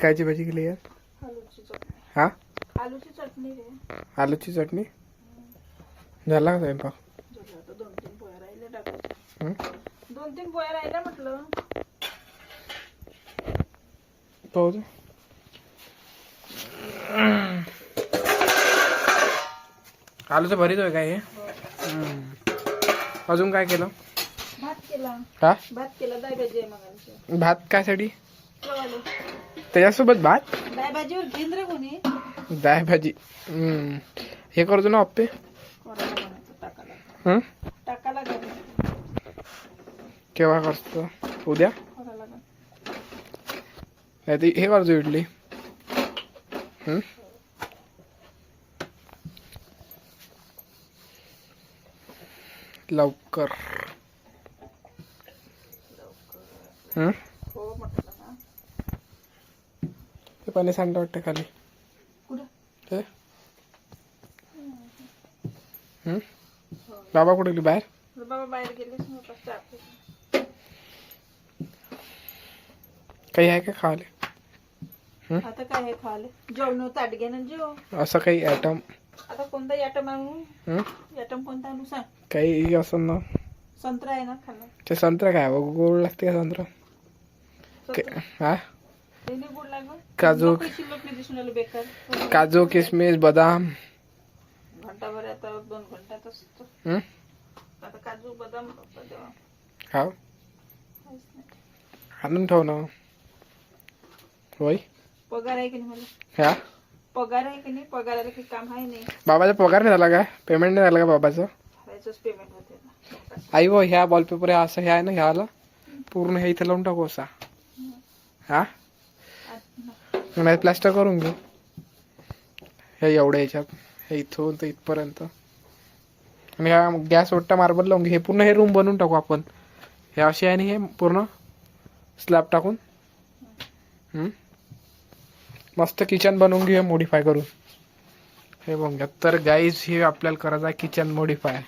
कायची भाजी केली यार. हा? आलूची चटणी आलूची चटणी? झाला का स्वयंपाक? दोन तीन पोळ्या राहिल्या म्हटलं. पाहू दे. आलूचं भरीत होय काय हे. अजून काय केलं? भात केला. हा? भात केला भात कायसाठी कळालं त्याच्यासोबत भात? डाळ भाजीवर घेईन रे कोणी? डाळ भाजी हम्म. हे करतो ना अप्पे? कोणाला म्हणायचं टाकायला. हं? टाकायला घाल केव्हा करतो? उद्या? कोणाला नाही ते हे करतो इडली. हं? लवकर हं? हो म्हटलं ना ते पाणी सांडलं वाटतं खाली. कुठं? हे? हं? बाबा कुठे गेली? बाहेर? बाबा बाहेर पिला. काही आहे का खाले आता काय हे खाले जेवण ताट घे ना जेव असं काही ॲटम आता कोणता ॲटम आणू? ॲटम कोणता आणू सांग. काही असं ना. संत्रा आहे ना खाणं ते संत्रा काय बघ गोड लागते का संत्रा. हा? काजू काजू किसमिस बदाम. हं? आणून ठेव ना. होय? पगार आहे की नाही मला? हा? पगार आहे की नाही? पगाराला काही काम आहे नाही. बाबाचा पगार नाही झाला का? पेमेंट नाही झालं का बाबाचं? पेमेंट होते आई हो ह्या वॉलपेपर असं हे आहे ना ह्याला? पूर्ण हे इथं लावून टाकू असा. हा? नाही प्लास्टर करून घेऊ. हे एवढ्या ह्याच्यात हे इथून तर इथपर्यंत. आणि ह्या गॅस ओट्टा मार्बल लावून घे. हे पूर्ण हे रूम बनवून टाकू आपण. हे असे आहे आणि हे पूर्ण स्लॅब टाकून. मस्त किचन बनवून घेऊ मॉडीफाय करून. हे बघून घ्या. तर गाईज हे आपल्याला करायचं आहे किचन मॉडीफाय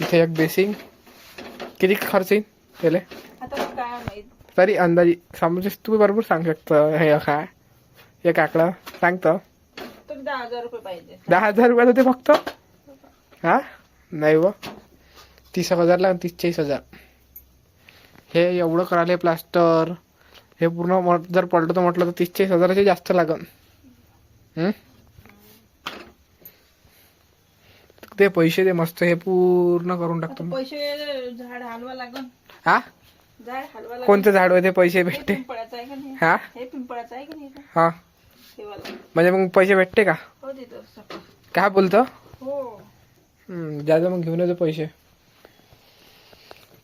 इथे एक बेसिंग किती खर्च येईल त्याला? आता काय माहीत? तरी अंदाजे समजा तू बरोबर सांगू शकतो हे काय एक आकडा सांगतो. दहा हजार रुपये पाहिजे. दहा हजार रुपयात होते फक्त? हा? नाही व. तीस हजारला तीस चाळीस हजार. हे एवढं करायला प्लास्टर हे पूर्ण जर पडलं तर म्हटलं तर तीस चाळीस हजाराचे जास्त लागन. हं? ते पैसे दे मस्त हे पूर्ण करून टाकतो. पैसे झाड हलवा लागन. हा? कोणतं झाड होते? पैसे हे भेटते. हा? हे हा. हे म्हणजे मग पैसे भेटते का? हो काय बोलतो? हो. हम्म, जा मग घेऊन येतो पैसे.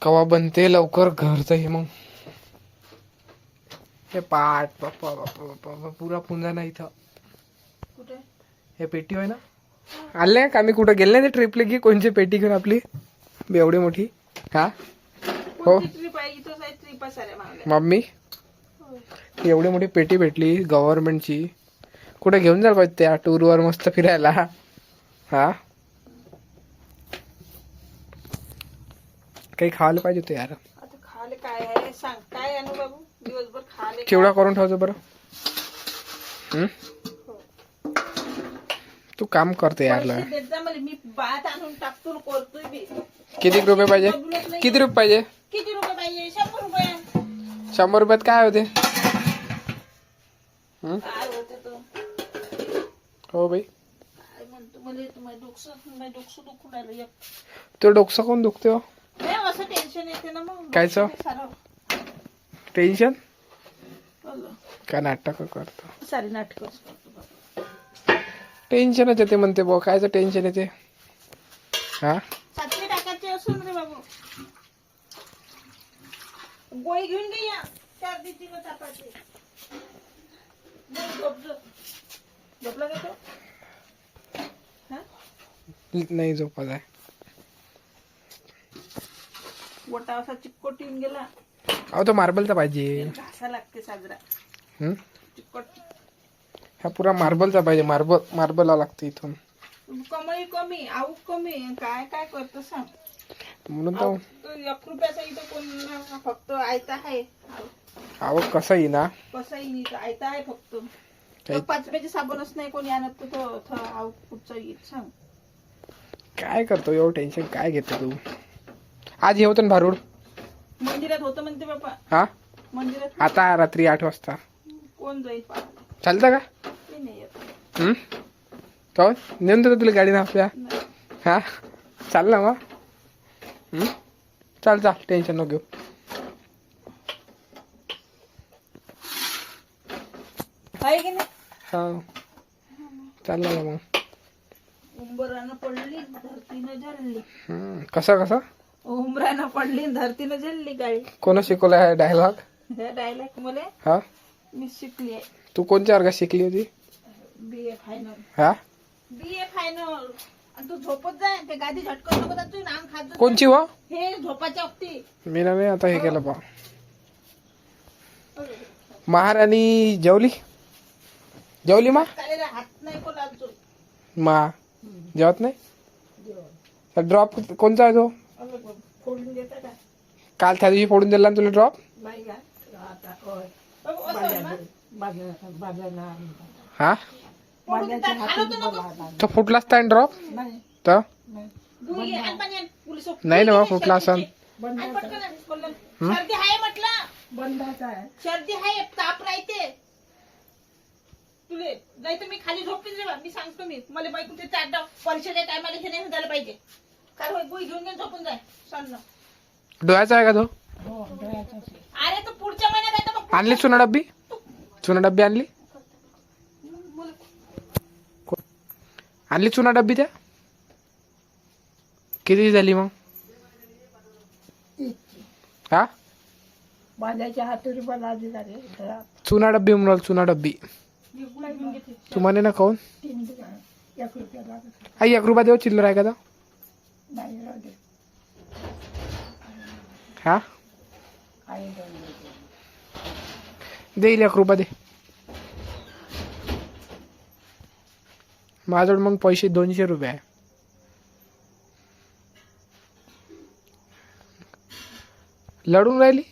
कवा बनते लवकर घरचं हे मग. हे पाट बाप्पा बाप्पा, पुरा पुंजा ना इथं. कुठे? हे पेटी होय ना? आले का? आम्ही कुठं गेले नाही ट्रिपले की कोणची पेटी घेऊन आपली? एवढी मोठी. हा? हो. मम्मी. एवढी मोठी पेटी भेटली गव्हर्नमेंटची कुठे घेऊन जायला पाहिजे त्या टूरवर मस्त फिरायला? हा? काही खायला पाहिजे होतं यार. केवढा करून ठेवतो बरं? हं? तू काम करते यार पैसे देत जा मला मी भात आणून टाकतो करतोय बी. किती रुपये पाहिजे. किती रुपये पाहिजे? किती रुपये पाहिजे शंभर रुपये. शंभर रुपयात काय होते? हं? काय होते तो? हो बाई. काय म्हणतो मला माझं डोकं माझं डोकं दुखून राहिलं एक. तो डोकसं कोण दुखते हो? नाही असं टेन्शन येते ना मग. कायचं? सारं. टेन्शन बोललो. काय नाटक करतो? सारी बाबा. टेन्शनच येते म्हणते बुवा कायचं टेन्शन येते? हा? सातवी टाकायचे असून रे बाबू. गोळी घेऊन घे या. चार दिवशी मग तापाचे झोप, झोप झोप. झोपला का तो? नाही आहे. मोठा असा चिक्कोट येऊन गेला. अहो तो मार्बलचा पाहिजे. घासा लागते साजरा. हं? चिक्कोट हा पुरा मार्बलचा पाहिजे. मार्बल मार्बल लागते इथून. कमाई कमी आवक कमी. काय काय करतो सांग. म्हणून तर तो एक रुपयाचा इथं कोण फक्त आयता आहे. अहो कसं येई ना कसाही नाही इथं? आयता आहे फक्त. तो पाच रुपयाचे साबणच नाही कोणी आणत तर तो थ- आव कुठचा येत सांग. काय करतो? एवढं टेन्शन काय घेतो तू? आज हे होतं ना भारूड? मंदिरात होतं म्हणते बाबा हा? मंदिरात आता रात्री आठ वाजता. कोण जाईल पाहायला चालतं का? ते नाही येत. हम्म? काहून नेऊन देतो तुला गाडी ना आपल्या? नाही. हा? चाल ना मग? चाल चाल टेन्शन नको घेऊ. हा. चाललं मग उंबरानं पडली धरतीनं झल्ली हम्म. कसं कसं? उंबरानं पडली धरतीनं झल्ली गाडी. कोण शिकवलं डायलॉग हे डायलॉग मला हा? मी शिकली आहे. तू कोणत्या वर्गात शिकली होती? बी ए फायनल हा? बी ए फायनल आणि तू झोपत जाय ते गादी झटकन नको जात तू नाम खात जा. कोणची हो हे झोपाच्या वक्ती मी ना मी आता हे केलं पा महाराणी जेवली? जेवली मा? कालेला हात नाही कोण लावतो मा? जेवत नाही? ड्रॉप कोणचा आहे तो? फोडून देता का? काल त्या दिवशी फोडून दिला ना तुला ड्रॉप बाई? हा? तो फुटलाच त्या ड्रॉप तर आण. पोलीस लोक. नाही. ना बा, फुटला बोललं. सर्दी आहे म्हटलं. सर्दी आहे ताप राहते. तुले नाही तर मी खाली झोपतीच रे बा. मी सांगतो मी. मला चार डाव परीक्षेच्या टायमाला हे नाही झालं पाहिजे. होय घेऊन झोपून जाय. डोळ्याचा आहे का तो? अरे तू पुढच्या महिन्यात आहे तर मग आणली चुना डब्बी? चुना डब्बी आणली? आणली चुना डब्बी त्या? किती झाली मग? हा? माझ्याच्या हातून मला आधी झाले. चुना डब्बी म्हणून चुना डब्बी. घेऊन घेते तू म्हणे ना खाऊन? तीन एक रुपया लागत आई एक रुपया देऊ चिल्लर आहे का तो? नाही राहू दे. हा? दोन देईल एक रुपया दे. माझ्याजवळ मग पैसे दोनशे रुपये आहे. लढून राहिली?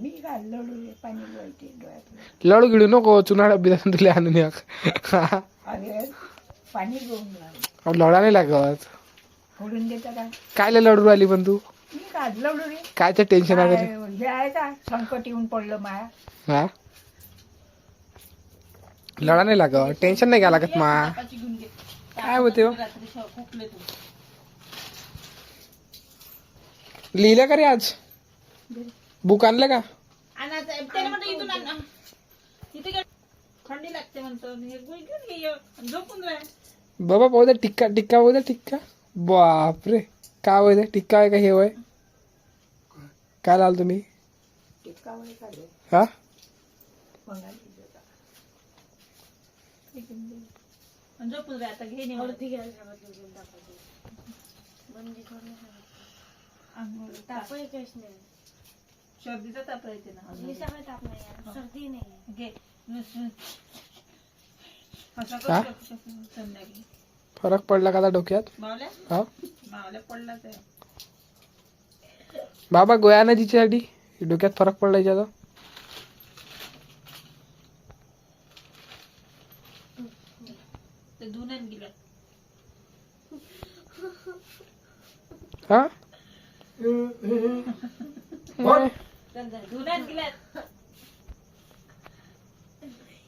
मी काय लढू पाणी डोळ्यात? गिळू नको चुना डब्बी देऊन तुला आणून एक अरे पाणी अहो, लढा नाही लागत. फोडून देता का? काय लढू राहिली पण तू? मी काय रे? कायचं टेन्शन आहे काय, हे आहे का? संकट येऊन पडलं माया. हा? लढा नाही लागत टेन्शन नाही घ्या लागत मा? काय होते हो? लिहिलं का रे आज? बुक आणलं का थंडी लागते म्हणतो हे गुळ घेऊन ये? आणि झोपून राह बाबा पाहू द्या टिक्का टिक्का पाहू द्या टिक्का। बापरे काय होय ते टिक्का आहे का हे? होय काय तुम्ही? हा? आणि झोपून राह आता घे नाही सर्दीचा ताप राहते ना घे असं हा? कर संध्याकाळी फरक पडला का आता डोक्यात? मावल्या हा? मावल्या पडलाच आहे. बाबा गोया नदीच्यासाठी डोक्यात फरक पडला याच्याचा ते हा? धुण्यात गेल्यात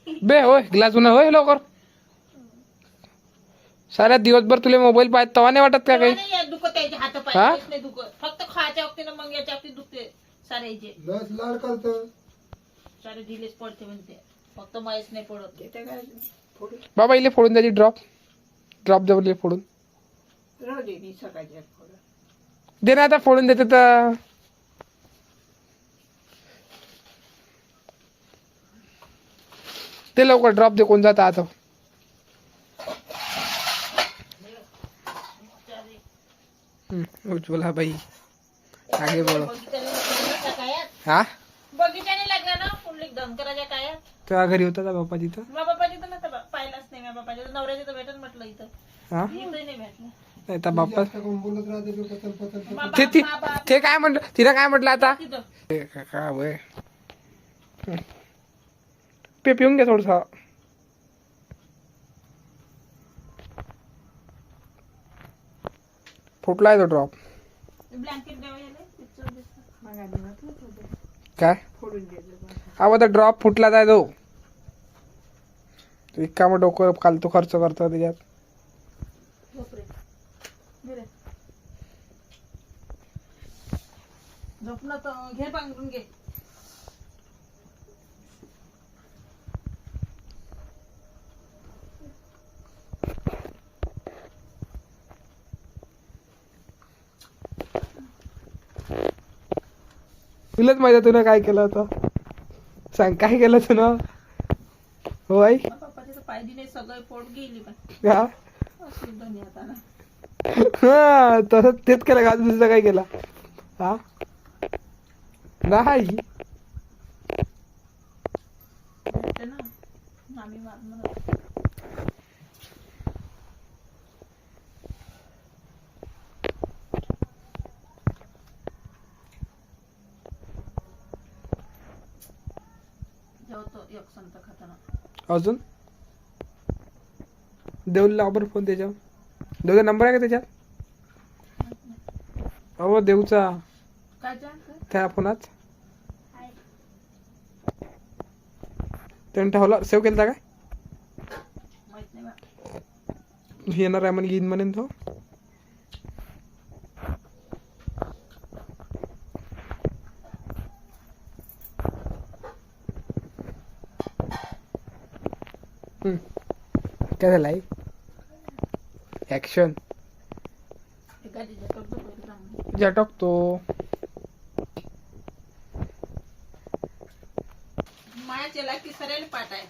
बे होय ग्लास उन्हा होय लवकर. साऱ्या दिवसभर तुला मोबाईल पाहत तवा नाही वाटत का काही? दुखत हात हा? पाय नाही दुखत. फक्त खायच्या वक्तीनं मग याच्या वक्ती दुखते लाड करतो. सारे ढिलेच पडते म्हणते. फक्त माहीच नाही पडत. बाबा इले फोडून द्यायची ड्रॉप ड्रॉप जवळ फोडून. दे ना आता फोडून देते तर. ते लवकर ड्रॉप दे कोण जाता आता. हम्म, उज्ज्वला बाई. आगे बोलो. हा बगीचाने ना तुझ्या घरी होता बाप्पा तिथं? तर नाही तर भेटत म्हटलं इथं. हा? इथंही नाही भेटलं नाही तर बाप्पा बोलत राहते बे, पचल पचल पचल. बाबा, ते ती बाबा, ते काय म्हटलं? तिला काय म्हटलं आता? तिथं. ते का- काय वय? पे पिऊन घ्या थोडसा. फुटला आहे तो ड्रॉप ब्लँकेट द्यावं याला. तिथं दिसतं. काय? हा आता ड्रॉप फुटला जाय तो. रिकाम डोकं फालतू खर्च करतो त्याच्यात. घे पांघरून तुलाच माहिती तुला काय केलं होतं? सांग काय केलं तू ना? हो आई? सगळं पोट गेली पण. हा? अशी धनी आता ना. हा तसं तेच केलं का? अजून दुसरं काय केला? हा? नाही. भेटते ना. आम्ही मारणार आहोत. जेवतो एक संत खाताना. अजून? देऊला लाव बरं फोन त्याच्यावर. देऊचा नंबर आहे का त्याच्यात? अहो देऊचा. त्या फोनात. त्यानं ठेवला. सेव्ह केला काय. येणार आहे म्हणे येईन म्हणेन तो. काय झालं आई? ऍक्शन एखादी जगात झोपायला लावून. ज्या टाकतो माया चला की सरेल पाठ आहे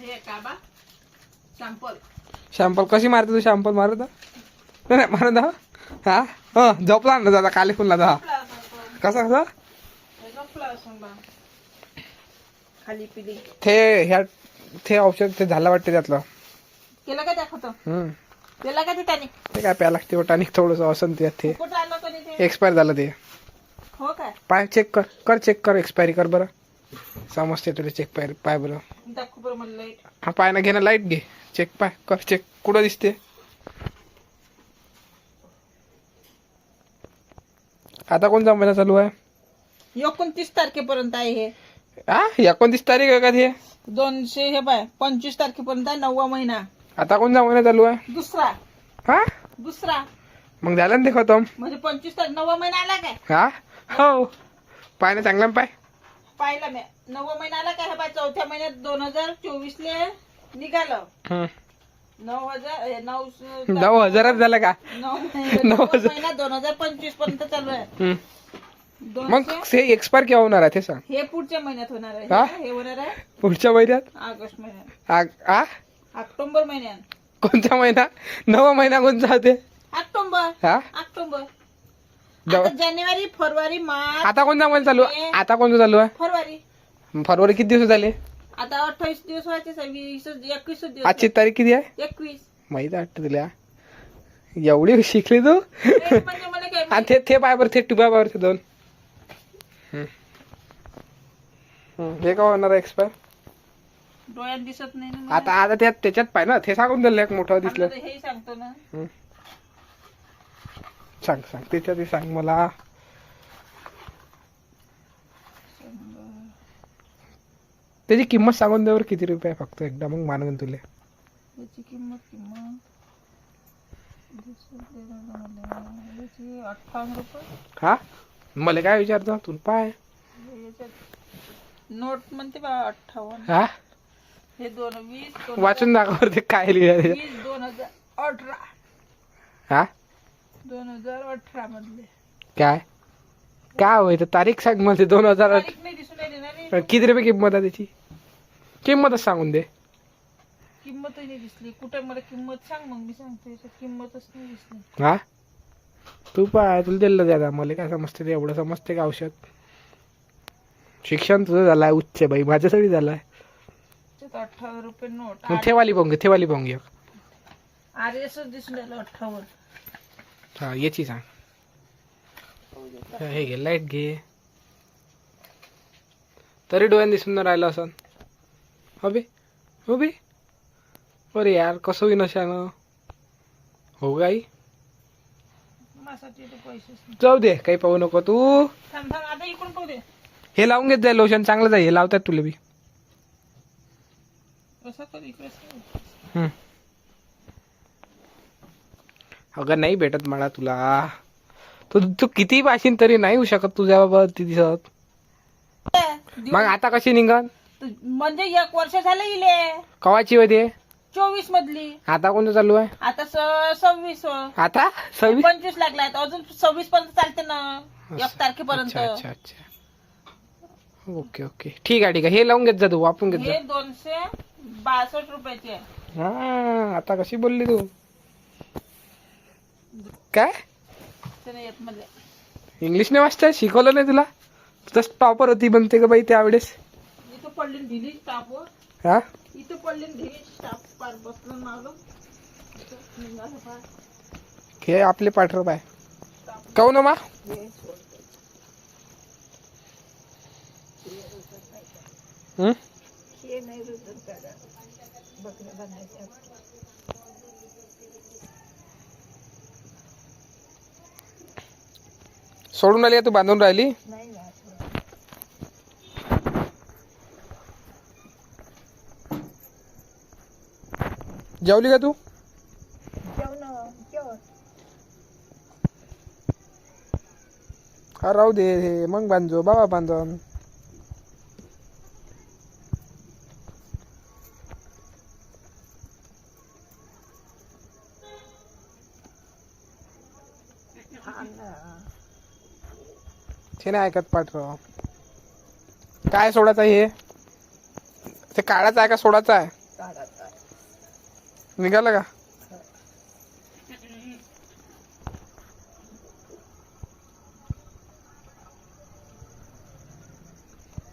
हे का बा सॅम्पल शॅम्पल कशी मारते तू? शॅम्पल मारत नाही नाही, मारत हा? हा झोपला ना दादा काले फुलला हा कसा कसा? खाली पिली. ते ह्या ते औषध ते झालं वाटते त्यातलं. केलं का दाखवतो. केलं का ते त्याने ते काय प्यायला लागते टॉनिक थोडंसं असं त्यात ते कुठं आलं कोणी ते? एक्सपायर झालं ते. हो काय पाय चेक कर. कर चेक कर. एक्सपायरी कर बरं. समजते तुला चेक पाय पाय बरं. दाखव बरं मला लाइट हा पाय ना घे ना लाइट घे. चेक पाय. कर चेक कुठं दिसते? आता कोणता महिना चालू आहे? एकोणतीस तारखेपर्यंत आहे हे. हा एकोणतीस तारीख आहे का ते? दोनशे हे बाय पंचवीस तारखेपर्यंत आहे नववा महिना. आता कोणता महिना चालू आहे? दुसरा. हा? दुसरा. मग झालं ना ते खतम? म्हणजे पंचवीस तारीख नववा महिना आला काय? हा? हो. पाय ना चांगला ना पाय. पाहिला मी. नववा महिना आला काय हे बाय चौथ्या महिन्यात दोन हजार चोवीस ले निघालं. नऊ हजार हे नऊ नऊ हजारात झालं का? नऊ हजार. महिना दोन हजार पंचवीसपर्यंत चालू आहे. मग दोनशे ते एक्सपायर केव्हा होणार आहे ते सांग. हे पुढच्या महिन्यात होणार आहे. हा? हे होणार आहे पुढच्या महिन्यात? ऑगस्ट महिन्यात. आ- आ? ऑक्टोबर महिन्यात. कोणता महिना? नवा महिना कोणता होते ऑक्टोबर. हा? ऑक्टोबर. जानेवारी फेब्रुवारी मार्च आता कोणता महिना चालू? आहे आता कोणता चालू आहे? फेब्रुवारी. फरवरी किती दिवस झाले? आता अठ्ठावीस दिवस व्हायचे वीस एकवीस दिवस आजची तारीख किती आहे? एकवीस. माहिती वाटतं तुला. एवढी शिकली तू? म्हणजे मला काय आणि ते ते ते टुबा पाय बरं ते दोन. हम्म. हम्म. हे का होणार एक्सपायर डोळ्यात दिसत नाही ना मला. आता आता त्यात त्याच्यात पाय ना ते सांगून दिलं एक मोठं दिसलं. आता हे सांगतो ना. सांग सांग त्याच्यात हे सांग मला. त्याची किंमत सांगून द्यावर किती रुपये आहे फक्त एकदा मग मानवेन तुले. याची किंमत किंमत. याची अठ्ठावन्न रुपये. हा? मला काय विचारतो? तू पाय. याच्यात नोट म्हणते बा अठ्ठावन्न. हा? हे दोन वीस दोन वाचून दाखव ते काय लिहिलं हजार- त्याच्यात. वीस दोन हजार अठरा. हा? दोन हजार अठरा मधले. काय? काय होय तर तारीख सांग मला ते दोन हजार तारीख नाही दिसून राहिली ना रे. किती रुपये किंमत आहे त्याची? किंमतच सांगून दे. किंमतही नाही दिसली. कुठे मला किंमत सांग मग मी सांगतो याच्यात. किंमतच नाही दिसली. हा? तू पाय तुला दिलं दादा मला काय समजते ते? एवढं समजते का औषध? शिक्षण तुझं झालंय उच्च बाई. माझ्यासाठी झालंय. अठ्ठावन्न रुपये नोट. मग ठेवाली पोंगे ठेवाली पोंगे आर एस दिसून राहिलं अठ्ठावन्न. हा याची सांग. हे घे लाइट घे. तरी डोळ्यान दिसून नाही राहिलं असं. हो बे हो बे अरे यार कसं होईन अशानं हो गाई? पैसेच नाही. जाऊ दे काही पाहू नको तू. थांब थांब आता इकडून पाहू दे. हे लावून घेत जाय लोशन चांगलं जाईल हे लावतात तुला बी कसं कर इकडेच कर. हम्म. अगं नाही भेटत मला तुला. तू तू किती पाशीन तरी नाही होऊ शकत तुझ्या बाबा ती दिसत. मग आता कशी निघन? म्हणजे एक वर्ष झालं इले. कवाची होते? चोवीस मधली. आता कोणतं चालू आहे? आता स- सव्वीस. आता? सव्वीस? पंचवीस लागलाय अजून सव्वीस पर्यंत चालते ना. एक तारखेपर्यंत. अच्छा अच्छा अच्छा. Okay okay. ठीक आहे ठीक आहे. हे लावून घेत जा तू. वापरून घेत हे जा दोनशे बासष्ट रुपयाचे आहे. हा आता कशी बोलली तू? काय? त्याने येत मध्ये इंग्लिश नाही वाचता शिकवलं नाही तुला? तुझं टॉपर होती बनते का बाई त्यावेळेस. इथं पडली ढिली हा? इथं पडली न ढिली स्टाफ पार बसलं मागं इथं निघालं पार. हे आपले पाठर पाय काऊ ना मा? हे? नाही रुजत. बकऱ्या बनायच्या. सोडून आली तू? बांधून राहिली? नाही जेवली का तू? हा राहू दे हे मग बांधजो बाबा बांधून. ते नाही ऐकत पाठराव काय सोडायचं हे? ते काढायचं आहे का सोडायचं आहे? निघालं का?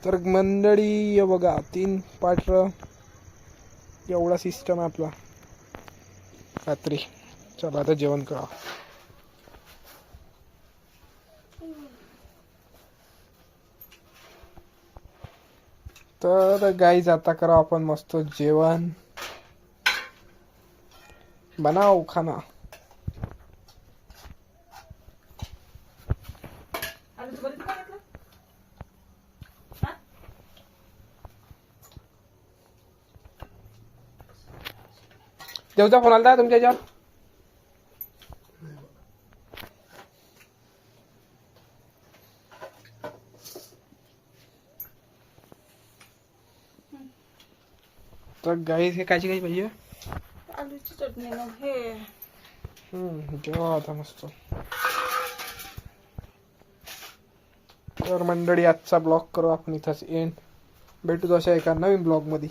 तर मंडळी बघा तीन पाठर एवढा सिस्टम आहे आपला. रात्री. चला आता जेवण करा. तर गाईज आता करा आपण मस्त जेवण बनाव खाना? हा? देवचा फोन आलता तुमच्या याच्यावर गाईस हे कायची काही पाहिजे? आलूची चटणी मग हे. आता मस्त. तर मंडळी आजचा ब्लॉग करू आपण इथंच एंड भेटू तशा एका नवीन ब्लॉगमध्ये